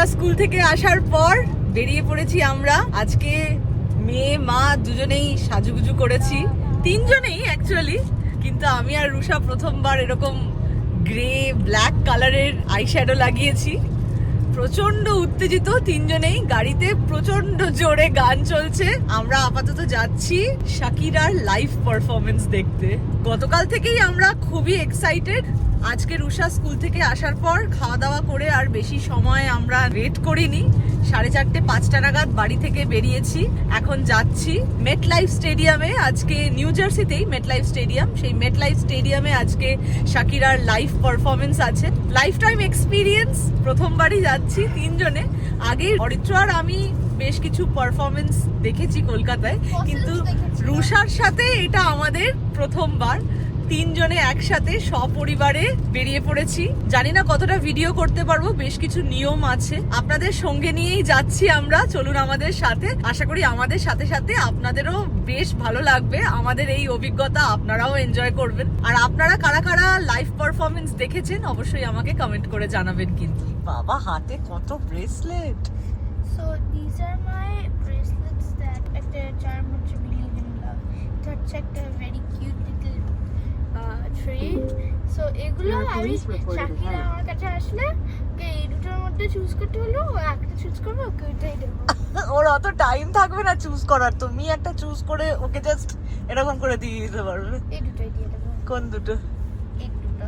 Rusha school থেকে আসার পর বেরিয়ে পড়েছি আমরা। আজকে মেয়ে, মা দুজনেই সাজুগুজু করেছি। তিনজনেই অ্যাকচুয়ালি কিন্তু আমি আর রুষা প্রথমবার এরকম গ্রে ব্ল্যাক কালারের আইশ্যাডো লাগিয়েছি। প্রচণ্ড উত্তেজিত, তিনজনেই। গাড়িতে প্রচণ্ড জোরে গান চলছে। আমরা আপাতত যাচ্ছি শাকিরার লাইভ পারফরমেন্স দেখতে। গতকাল থেকেই আমরা খুবই এক্সাইটেড আজকে রুষা স্কুল থেকে আসার পর খাওয়া দাওয়া করে আর বেশি সময় আমরা ওয়েট করিনি। সাড়ে চারটে পাঁচটা নাগাদ বাড়ি থেকে বেরিয়েছি। এখন যাচ্ছি মেট লাইফ স্টেডিয়ামে আজকে নিউ জার্সিতেই মেট লাইফ স্টেডিয়াম সেই মেট লাইফ স্টেডিয়ামে আজকে শাকিরার লাইভ পারফরমেন্স আছে। লাইফ টাইম এক্সপিরিয়েন্স প্রথমবারই যাচ্ছি তিনজনে। আগে অরিত্র আর আমি বেশ কিছু পারফরমেন্স দেখেছি কলকাতায়। কিন্তু রুষার সাথে এটা আমাদের প্রথমবার। তিনজনে একসাথে সপরিবারে বেরিয়ে পড়েছি। জানি না কতটা ভিডিও করতে পারব, বেশ কিছু নিয়ম আছে। আপনাদের সঙ্গে নিয়েই যাচ্ছি আমরা। চলুন আমাদের সাথে। আশা করি আমাদের সাথে সাথে আপনাদেরও বেশ ভালো লাগবে। আমাদের এই অভিজ্ঞতা আপনারাও এনজয় করবেন। আর আপনারা কারা কারা লাইভ পারফরমেন্স দেখেছেন, অবশ্যই আমাকে কমেন্ট করে জানাবেন কিন্তু। বাবা, হাতে কত ব্রেসলেট So, these are একটা very cute tree. So এগুলো আমি শাকিরা আমার কাছে আসলে এই দুটোর মধ্যে চুজ করতে হলো একটা চুজ করবে ওকে ওইটাই দেবো। ওর অত টাইম থাকবে না চুজ করার। তুমি একটা চুজ করে ওকে জাস্ট এরকম করে দিয়ে দিতে পারবে। এই দুটোই দিয়ে দেবো। কোন দুটো? এই দুটো।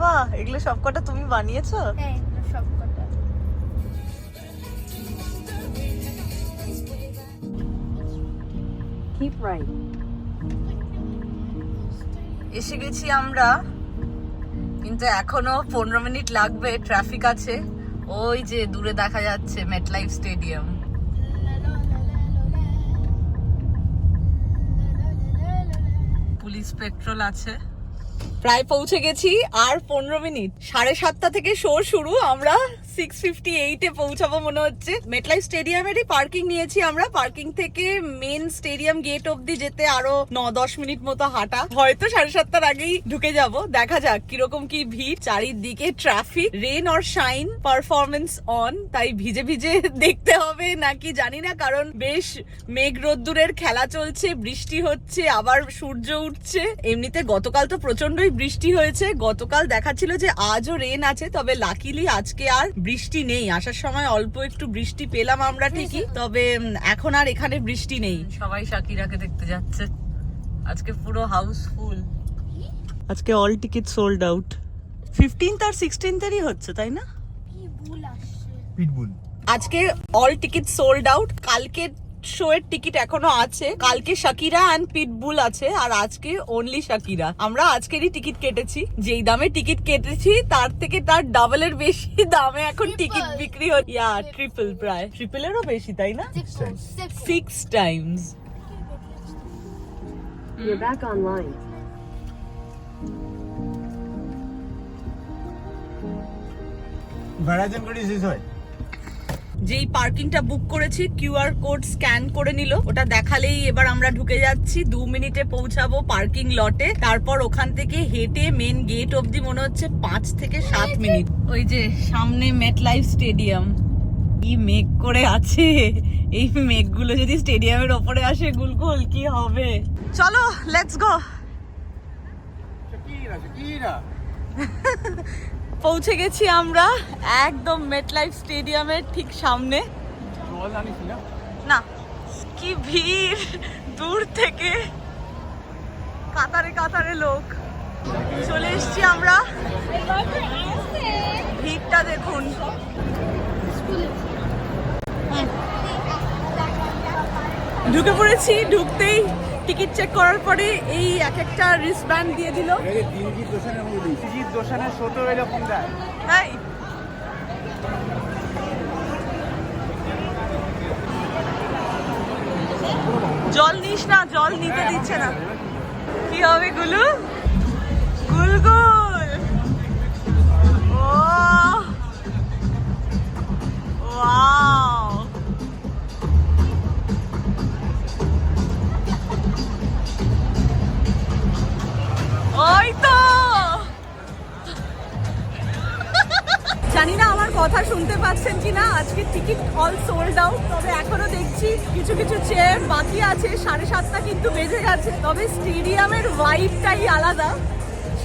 বাহ এগুলো সবকটা তুমি বানিয়েছো? হ্যাঁ এগুলো সব কটা। Keep right. এসে গেছি আমরা। কিন্তু এখনও পনেরো মিনিট লাগবে ট্রাফিক আছে। ওই যে দূরে দেখা যাচ্ছে মেটলাইফ স্টেডিয়াম পুলিশ পেট্রোল আছে। প্রায় পৌঁছে গেছি আর পনেরো মিনিট। সাড়ে সাতটা থেকে শো শুরু, আমরা সিক্স ফিফটি এইটে পৌঁছাবো মনে হচ্ছে। মেটলাইফ স্টেডিয়ামেরই পার্কিং নিয়েছি আমরা। পার্কিং থেকে মেন স্টেডিয়াম গেট অব্দি যেতে আরও ন দশ মিনিট মতো হাঁটা। হয়তো সাড়ে সাতটার আগেই ঢুকে যাব। দেখা যাক কীরকম কি ভিড়, চারিদিকে traffic rain or shine performance on তাই ভিজে ভিজে দেখতে হবে নাকি জানি না, কারণ বেশ মেঘ রোদ্দুরের খেলা চলছে, বৃষ্টি হচ্ছে, আবার সূর্য উঠছে। এমনিতে গতকাল তো প্রচন্ডই বৃষ্টি হয়েছে। গতকাল দেখাচ্ছিল যে আজও রেন আছে, তবে লাকিলি আজকে আর বৃষ্টি নেই। আসার সময় অল্প একটু বৃষ্টি পেলাম আমরা ঠিকই তবে এখন আর এখানে বৃষ্টি নেই। সবাই শাকিরাকে দেখতে যাচ্ছে। আজকে পুরো হাউসফুল আজকে all ticket sold out fifteenth আর সিক্সটিন্থেরই হচ্ছে তাই না? কি ভুল আসছে। পিটবুল আজকে অল টিকিট সোল্ড আউট কালকে শো এর টিকিট এখনও আছে। কালকে শাকিরা অ্যান্ড পিটবুল আছে আর আজকে অনলি শাকিরা। আমরা আজকেরই টিকিট কেটেছি। যেই দামে টিকিট কেটেছি তার থেকে তার ডাবল এর বেশি দামে এখন টিকিট বিক্রি হচ্ছে। ইয়া ট্রিপল প্রায়। ট্রিপল এরও বেশি তাই না? Six six times You're back online. ভাড়া জন করে শেষ হয় যেই পার্কিংটা বুক করেছি কিউআর কোড স্ক্যান করে নিল। ওটা দেখালেই এবার আমরা ঢুকে যাচ্ছি। দু মিনিটে পৌঁছাবো পার্কিং লটে। তারপর ওখান থেকে হেঁটে মেন গেট অবধি মনে হচ্ছে পাঁচ থেকে সাত মিনিট। ওই যে সামনে মেট লাইফ স্টেডিয়াম। কি মেঘ করে আছে। এই মেঘগুলো যদি স্টেডিয়ামের ওপরে আসে গুলগুল কি হবে? চলো লেটস গো পৌঁছে গেছি আমরা একদম মেট লাইফ স্টেডিয়ামের ঠিক সামনে। না কি ভিড়! দূর থেকে কাতারে কাতারে লোক। চলে এসছি আমরা। ভিড়টা দেখুন। ঢুকে পড়েছি ঢুকতেই টিকিট চেক করার পরে এই এক একটা রিস্টব্যান্ড দিয়ে দিল। এরকম দেয় তাই জল নিস না জল নিতে দিচ্ছে না। কি হবে গুলু? টিকিট অল সোল্ড আউট তবে এখনও দেখছি কিছু কিছু চেয়ার বাকি আছে, সাড়ে সাতটা কিন্তু বেজে গেছে। তবে স্টেডিয়ামের ভাইবটাই আলাদা।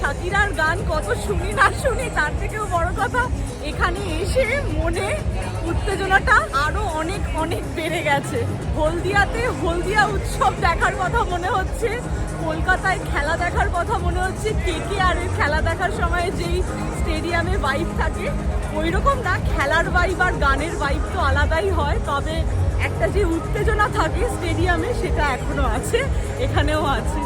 শাকিরার গান কত শুনি না শুনি, তার থেকেও বড় কথা, এখানে এসে মনে উত্তেজনাটা আরও অনেক অনেক বেড়ে গেছে। হলদিয়াতে হলদিয়া উৎসব দেখার কথা মনে হচ্ছে। কলকাতায় খেলা দেখার কথা মনে হচ্ছে। কে কে আর খেলা দেখার সময় যেই স্টেডিয়ামে ভাইব থাকে ওই রকম না, খেলার ভাইব আর গানের ভাইব তো আলাদাই হয়। তবে একটা যে উত্তেজনা থাকে স্টেডিয়ামে সেটা এখনও আছে, এখানেও আছে।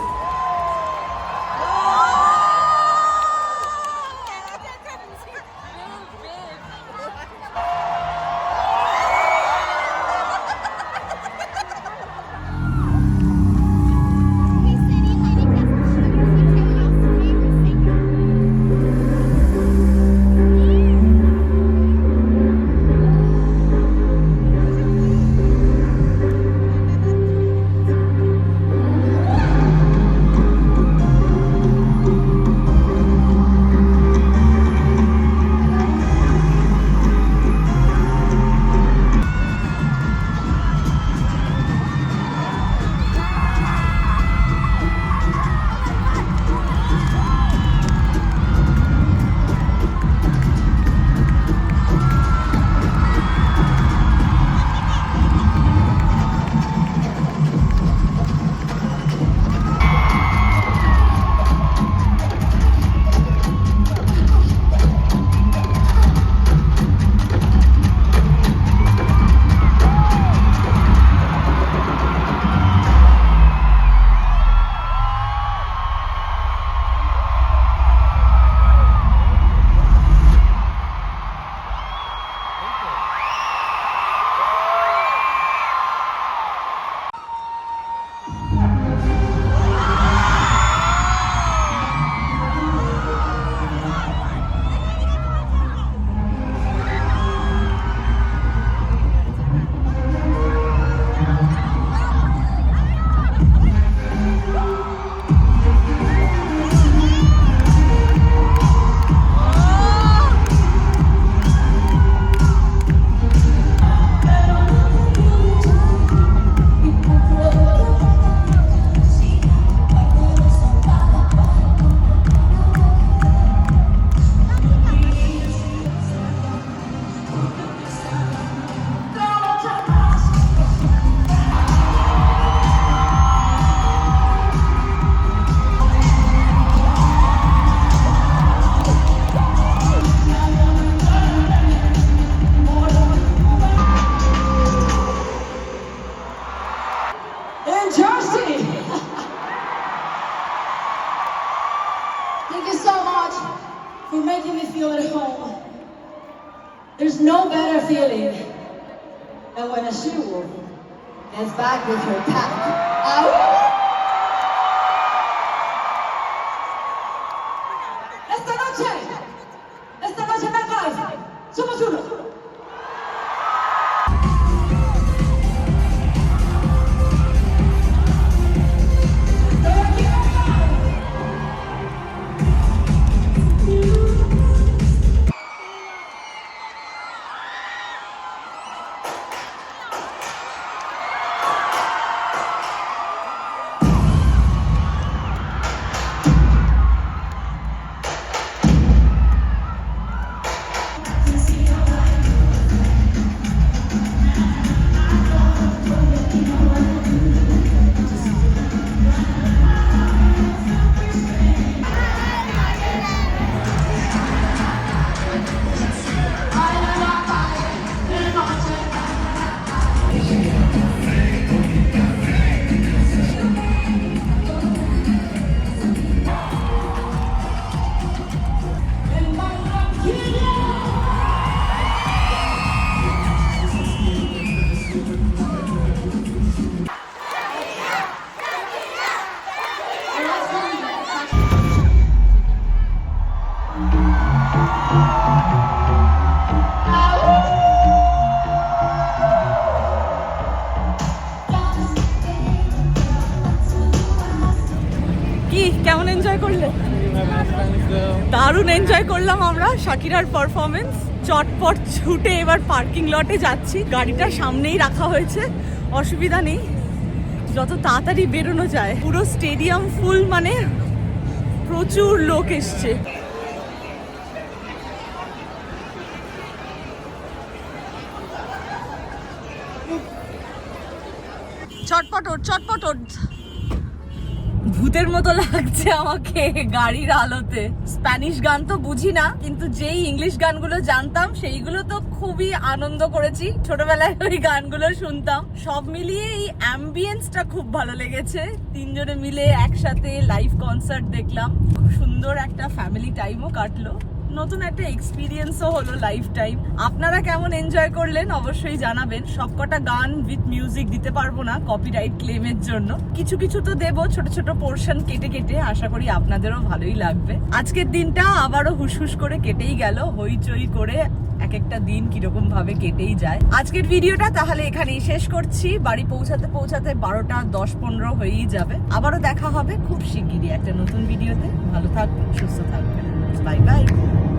forward and back with your tap. কেমন এনজয় করলে? দারুণ এনজয় করলাম আমরা শাকিরার পারফরমেন্স চটপট ছুটে এবার পার্কিং লটে যাচ্ছি। গাড়িটা সামনেই রাখা হয়েছে, অসুবিধা নেই। যত তাড়াতাড়ি বেরোনো যায়, পুরো স্টেডিয়াম ফুল মানে প্রচুর লোক এসছে। চটপট ওঠ চটপট ওঠ। ভূতের মতো লাগছে আমাকে গাড়ির আলোতে। স্প্যানিশ গান তো বুঝি না, কিন্তু যেই ইংলিশ গানগুলো জানতাম, সেইগুলো তো খুবই আনন্দ করেছি। ছোটবেলায় ওই গানগুলো শুনতাম। সব মিলিয়ে এই অ্যাম্বিয়েন্সটা খুব ভালো লেগেছে। তিনজনে মিলে একসাথে লাইভ কনসার্ট দেখলাম। খুব সুন্দর একটা ফ্যামিলি টাইমও কাটলো। নতুন একটা এক্সপিরিয়েন্সও হলো লাইফ টাইম আপনারা কেমন এনজয় করলেন অবশ্যই জানাবেন। সবকটা গান উইথ মিউজিক দিতে পারব না কপিরাইট ক্লেমের জন্য। কিছু কিছু তো দেবো, ছোট ছোট পোর্শন কেটে কেটে। আশা করি আপনাদেরও ভালোই লাগবে। আজকের দিনটা আবারও হুসহুস করে কেটেই গেল। হইচই করে এক একটা দিন কীরকম ভাবে কেটেই যায়। আজকের ভিডিওটা তাহলে এখানেই শেষ করছি। বাড়ি পৌঁছাতে পৌঁছাতে বারোটা দশ পনেরো হয়েই যাবে। আবারও দেখা হবে খুব শিগগিরই একটা নতুন ভিডিওতে ভালো থাকবেন, সুস্থ থাকবেন। Bye-bye!